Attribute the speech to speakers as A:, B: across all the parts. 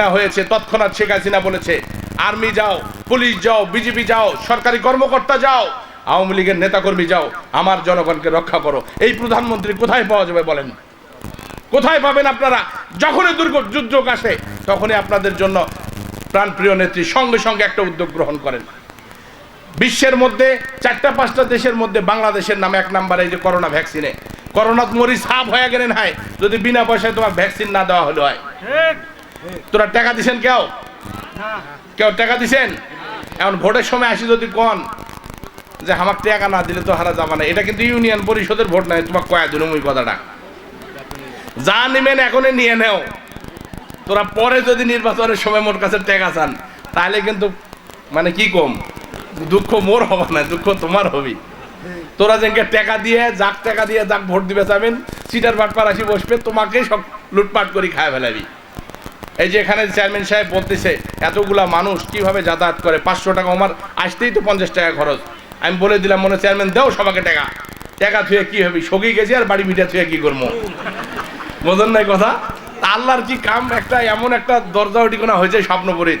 A: নেওয়া হয়েছে, তৎক্ষণাৎ শেখ হাসিনা বলেছে, আর্মি যাও, পুলিশ যাও বিজেপি যাও, সরকারি কর্মকর্তা যাও, আওয়ামী লীগের নেতাকর্মী যাও, আমার জনগণকে রক্ষা করো। এই প্রধানমন্ত্রী কোথায় পাওয়া যাবে বলেন? কোথায় পাবেন আপনারা? যখনই দুর্গ দুর্যোগ আসে, তখনই আপনাদের জন্য প্রাণপ্রিয় নেত্রী সঙ্গে সঙ্গে একটা উদ্যোগ গ্রহণ করেন। বিশ্বের মধ্যে চারটা পাঁচটা দেশের মধ্যে বাংলাদেশের নামে এক নাম্বারে এই যে করোনা ভ্যাকসিনে। করোনা মরি সাপ হয়ে গেলেন হয় যদি বিনা পয়সায় তোমার ভ্যাকসিন না দেওয়া হলো হয়। তোরা টাকা দিছেন কেউ? কেউ টাকা দিছেন? এখন ভোটের সময় আসি যদি কন যে আমার টাকা না দিলে তো হারা যাবে না। এটা কিন্তু ইউনিয়ন পরিষদের ভোট নয় তোমার কয়া দিন ওই কথাটা। যা নেবেন এখনই নিয়ে নেও। তোরা পরে যদি নির্বাচনের সময় মোর কাছে টাকা চান তাহলে কিন্তু মানে কি কম? দুঃখ মোর হবে না দুঃখ তোমার হবি তোরা যেনকে টাকা দিয়ে যাক টাকা দিয়ে যাক ভোট দিবে যাবেন সিটার বাটপার আসি বসবে তোমাকেই সব লুটপাট করি খায় ফেলাবি। এই যে এখানে চেয়ারম্যান সাহেব বলতেছে, এতগুলা মানুষ কীভাবে যাতায়াত করে? পাঁচশো টাকা আমার আসতেই তো পঞ্চাশ টাকা খরচ। আমি বলে দিলাম, মনে চেয়ারম্যান, দেও সবাইকে টাকা। টাকা থুয়ে কি হবে? সগি গেছি আর বাড়ি মিঠা থুয়ে কি করব? বোঝেন নাই কথা? আল্লাহর কি কাম একটা, এমন একটা দরজা ওটিকোনা হয়েছে স্বপ্নপুরী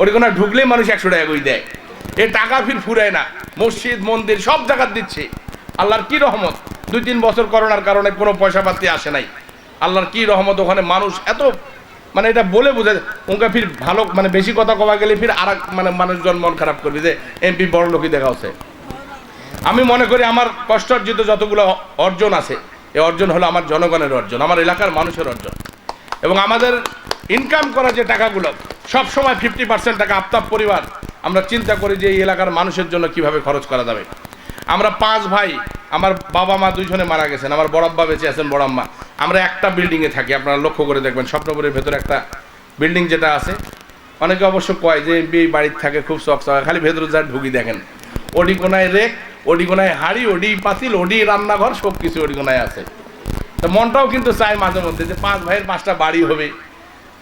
A: ওটিকোনা ঢুকলেই মানুষ একশো টাকা করে দেয়। এ টাকা ফির ফুরায় না। মসজিদ, মন্দির, সব জায়গা দিচ্ছে। আল্লাহর কি রহমত? দুই তিন বছর করোনার কারণে কোনো পয়সা পাতি আসে নাই। আল্লাহর কি রহমত? ওখানে মানুষ এত মানে এটা বলে বোঝা ওকে ফির ভালো মানে বেশি কথা কবা গেলে ফির আর মানে মানুষজন মন খারাপ করবে যে, এমপি বড় লোকই দেখা হচ্ছে আমি মনে করি আমার কষ্টার্জিত যতগুলো অর্জন আছে, এই অর্জন হলো আমার জনগণের অর্জন, আমার এলাকার মানুষের অর্জন। এবং আমাদের ইনকাম করা যে টাকাগুলো, সব সময় ফিফটি পার্সেন্ট টাকা আফতাব পরিবার, আমরা চিন্তা করি যে এই এলাকার মানুষের জন্য কীভাবে খরচ করা যাবে। আমরা পাঁচ ভাই, আমার বাবা মা দুইজনে মারা গেছেন, আমার বড়াব্বা বেঁচে আছেন বড়াম্মা আমরা একটা বিল্ডিংয়ে থাকি, আপনারা লক্ষ্য করে দেখবেন, স্বপ্নপুরের ভেতরে একটা বিল্ডিং যেটা আছে। অনেকে অবশ্য কয় যে এমপি বাড়ির থাকে, খুব শখ শখ, খালি ভেতরে যা ঢুকি দেখেন। ওডি কোনায় রেক, ওডি কোনায় হাড়ি, ওডি পাতিল, ওডি রান্নাঘর সব কিছু ওডি কোনায় আছে। তো মনটাও কিন্তু চায় মাঝে মধ্যে যে পাঁচ ভাইয়ের পাঁচটা বাড়ি হবে।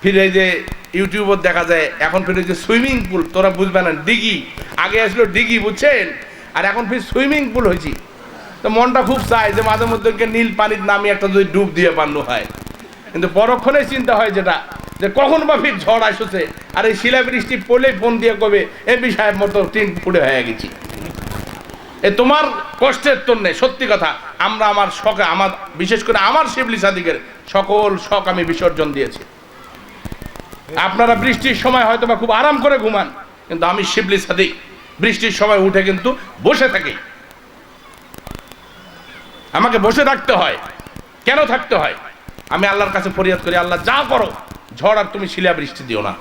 A: ফিরে যে ইউটিউবত দেখা যায়, এখন ফিরে যে সুইমিং পুল, তোরা বুঝবে না, ডিগি। আগে আসলো ডিগি, বুঝছেন? আর এখন ফির সুইমিং পুল হয়েছি। তো মনটা খুব চায় যে মাঝে মধ্যে নীল পানির নামে একটা যদি ডুব দিয়ে পান্ন হয়। কিন্তু পরক্ষণে চিন্তা হয় যেটা, যে কখন বা ফির ঝড় আসছে, আর এই শিলাবৃষ্টি পড়লেই ফোন দিয়ে কবে, এমপি সাহেব মতো টিন ফুটে হয়ে গেছি। এ তোমার কষ্টের তন্নে সত্যি কথা। আমরা আমার শখে, আমার, বিশেষ করে আমার শিবলি সাদিকের সকল শখ আমি বিসর্জন দিয়েছি। আপনারা বৃষ্টির সময় হয়তো বা খুব আরাম করে ঘুমান, কিন্তু আমি শিবলি সাদিক, বৃষ্টির সময় উঠে কিন্তু বসে থাকি। আমাকে বসে থাকতে হয়। কেন থাকতে হয়? আমি আল্লাহর কাছে ফরিয়াদ করি, আল্লাহ যা করো, ঝড় আর তুমি শিলা বৃষ্টি দিও না।